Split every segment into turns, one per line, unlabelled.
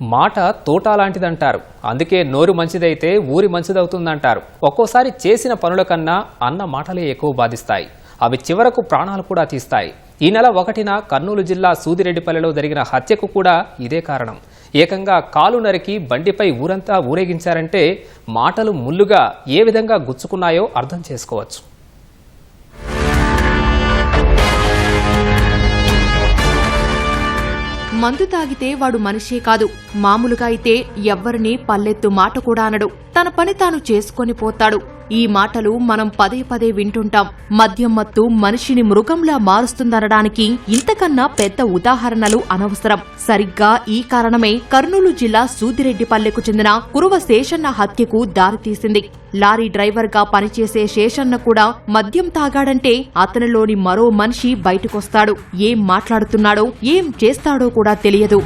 మాట తోట లాంటిదంటారు అందుకే నోరు మంచిదైతే ఊరి మంచిదవుతుందంటారు. ఒక్కోసారి చేసిన పనుల కన్నా అన్న మాటలే ఎక్కువ బాధిస్తాయి. అవి చివరకు ప్రాణాలు కూడా తీస్తాయి. ఈ నెల ఒకటిన కర్నూలు జిల్లా సూదిరెడ్డిపల్లెలో జరిగిన హత్యకు కూడా ఇదే కారణం. ఏకంగా కాలు నరికి బండిపై ఊరంతా ఊరేగించారంటే మాటలు ముల్లుగా ఏ విధంగా గుచ్చుకున్నాయో అర్థం చేసుకోవచ్చు.
మందు తాగితే వాడు మనిషే కాదు. మామూలుగా అయితే ఎవ్వరిని పల్లెత్తు మాట కూడా అనడు. తన పని తాను చేసుకొని పోతాడు. ఈ మాటలు మనం పదే పదే వింటుంటాం. మద్యం మత్తు మనిషిని మృగంలా మారుస్తుందనడానికి ఇంతకన్నా పెద్ద ఉదాహరణలు అనవసరం. సరిగ్గా ఈ కారణమే కర్నూలు జిల్లా సూదిరెడ్డిపల్లెకు చెందిన కురువ శేషన్న హత్యకు దారితీసింది లారీ డ్రైవర్గా పనిచేసే శేషన్న కూడా మద్యం తాగాడంటే అతనిలోని మరో మనిషి బయటకొస్తాడు. ఏం మాట్లాడుతున్నాడో ఏం చేస్తాడో కూడా తెలియదు.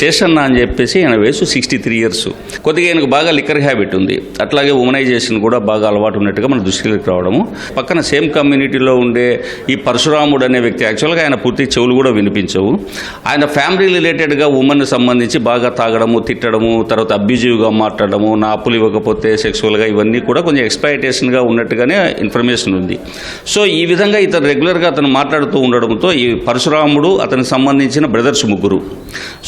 శేషన్న అని చెప్పేసి ఆయన వయసు సిక్స్టీ త్రీ ఇయర్స్ కొద్దిగా ఆయనకు బాగా లిక్కర్ హ్యాబిట్ ఉంది. అట్లాగే ఉమనైజేషన్ కూడా బాగా అలవాటు ఉన్నట్టుగా మన దృష్టిలోకి రావడము. పక్కన సేమ్ కమ్యూనిటీలో ఉండే ఈ పరశురాముడు అనే వ్యక్తి యాక్చువల్గా ఆయన పూర్తి చెవులు కూడా వినిపించవు. ఆయన ఫ్యామిలీ రిలేటెడ్గా ఉమెన్ సంబంధించి బాగా తాగడము తిట్టడము తర్వాత అబ్యూజివ్గా మాట్లాడడము నా అప్పులు ఇవ్వకపోతే సెక్సువల్గా ఇవన్నీ కూడా కొంచెం ఎక్స్పైటేషన్గా ఉన్నట్టుగానే ఇన్ఫర్మేషన్ ఉంది. సో ఈ విధంగా ఇతను రెగ్యులర్గా అతను మాట్లాడుతూ ఉండడంతో ఈ పరశురాముడు అతనికి సంబంధించిన బ్రదర్స్ ముగ్గురు.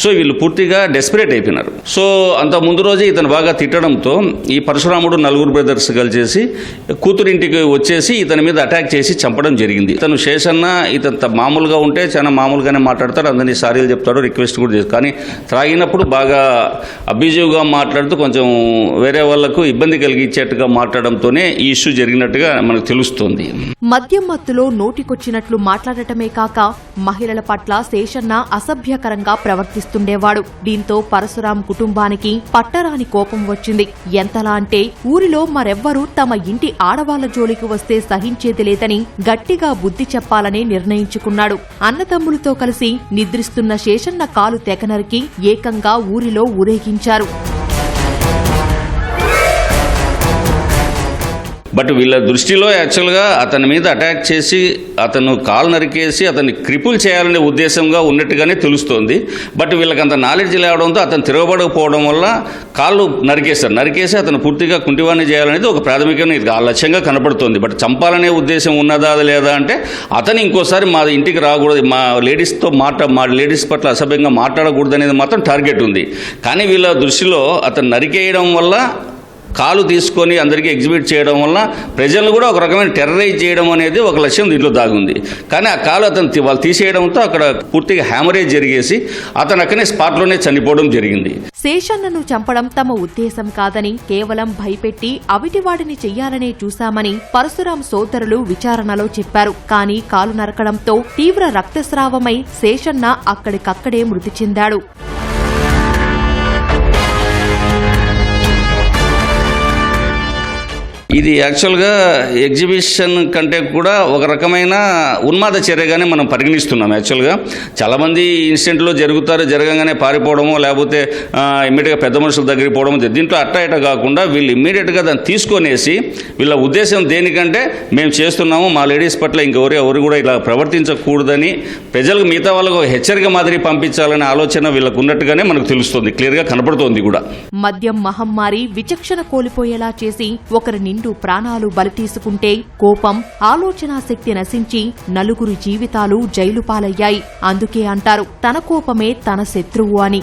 సో వీళ్ళు పూర్తిగా డెస్పరేట్ అయిపోయినారు. సో అంత ముందు రోజే ఇతను బాగా తిట్టడంతో ఈ పరశురాముడు నలుగురు బ్రదర్స్ కలిసేసి కూతురింటికి వచ్చేసి ఇతని మీద అటాక్ చేసి చంపడం జరిగింది. ఇతను శేషన్న ఇతను మామూలుగా ఉంటే చాలా మామూలుగానే మాట్లాడతాడు అందరినీ సారీలు చెప్తాడు రిక్వెస్ట్ కూడా చేస్తాడు. కానీ త్రాగినప్పుడు బాగా అబ్యూజివ్గా మాట్లాడుతూ కొంచెం వేరే వాళ్ళకు ఇబ్బంది కలిగించేట్టుగా మాట్లాడడంతోనే ఈ ఇష్యూ జరిగినట్టుగా మనకు తెలుస్తుంది.
మద్యం మత్తులో నోటికొచ్చినట్లు మాట్లాడటమే కాక మహిళల పట్ల శేషన్న అసభ్యకరంగా ప్రవర్తిస్తుండేవాడు. దీంతో పరశురాం కుటుంబానికి పట్టరాని కోపం వచ్చింది. ఎంతలా అంటే ఊరిలో మరెవ్వరూ తమ ఇంటి ఆడవాళ్ళ జోలికి వస్తే సహించేది లేదని గట్టిగా బుద్ధి చెప్పాలని నిర్ణయించుకున్నాడు. అన్నతమ్ములతో కలిసి నిద్రిస్తున్న శేషన్న కాలు తెగనరికి ఏకంగా ఊరిలో ఊరేగించారు.
బట్ వీళ్ళ దృష్టిలో యాక్చువల్గా అతని మీద అటాక్ చేసి అతను కాలు నరికేసి అతన్ని క్రిపుల్ చేయాలనే ఉద్దేశంగా ఉన్నట్టుగానే తెలుస్తోంది. బట్ వీళ్ళకి అంత నాలెడ్జ్ లేవడంతో అతను తిరగబడకపోవడం వల్ల కాళ్ళు నరికేశారు. నరికేసి అతను పూర్తిగా కుంటివాణి చేయాలనేది ఒక ప్రాథమికంగా ఇది. ఆ లక్ష్యంగా కనపడుతోంది. బట్ చంపాలనే ఉద్దేశం ఉన్నదా లేదా అంటే అతను ఇంకోసారి మా ఇంటికి రాకూడదు. మా లేడీస్తో మాట మా లేడీస్ పట్ల అసభ్యంగా మాట్లాడకూడదు అనేది మాత్రం టార్గెట్ ఉంది. కానీ వీళ్ళ దృష్టిలో అతను నరికేయడం వల్ల కాలు తీసుకొని అందరికీ ఎగ్జిబిట్ చేయడం వల్ల ప్రజలను కూడా ఒక రకమైన టెర్రరైజ్ చేయడం అనేది ఒక లక్ష్యం దీంట్లో దాగుంది. కానీ ఆ కాలు అతను వాళ్ళు తీసేయడంతో అక్కడ పూర్తిగా హ్యామరేజ్ జరిగేసి అతను అక్కడనే స్పాట్లోనే చనిపోవడం జరిగింది.
శేషన్నను చంపడం తమ ఉద్దేశం కాదని కేవలం భయపెట్టి అవిటివాడిని చెయ్యాలనే చూశామని పరశురాం సోదరులు విచారణలో చెప్పారు. కానీ కాలు నరకడంతో తీవ్ర రక్తస్రావమై శేషన్న అక్కడికక్కడే మృతి చెందాడు.
ఇది యాక్చువల్గా ఎగ్జిబిషన్ కంటే కూడా ఒక రకమైన ఉన్మాద చర్యగానే మనం పరిగణిస్తున్నాం. యాక్చువల్గా చాలామంది ఇన్సిడెంట్లో జరుగుతారు జరగగానే పారిపోవడము లేకపోతే ఇమ్మీడియట్గా పెద్ద మనుషుల దగ్గరికి పోవడం దీంట్లో అట్టా ఇట్ట కాకుండా వీళ్ళు ఇమ్మీడియట్గా దాన్ని తీసుకొనేసి వీళ్ళ ఉద్దేశం దేనికంటే మేము చేస్తున్నాము మా లేడీస్ పట్ల ఇంకెవరు ఎవరు కూడా ఇలా ప్రవర్తించకూడదని ప్రజలకు మిగతా వాళ్ళకు హెచ్చరిక మాదిరి పంపించాలనే ఆలోచన వీళ్ళకు ఉన్నట్టుగానే మనకు తెలుస్తుంది క్లియర్గా కనపడుతోంది కూడా.
మద్యం మహమ్మారి విచక్షణ కోల్పోయేలా చేసి ఒకరి నిండు ప్రాణాలు బలితీసుకుంటే కోపం ఆలోచనా శక్తి నశించి నలుగురు జీవితాలు జైలు పాలయ్యాయి అందుకే అంటారు తన కోపమే తన శత్రువు అని.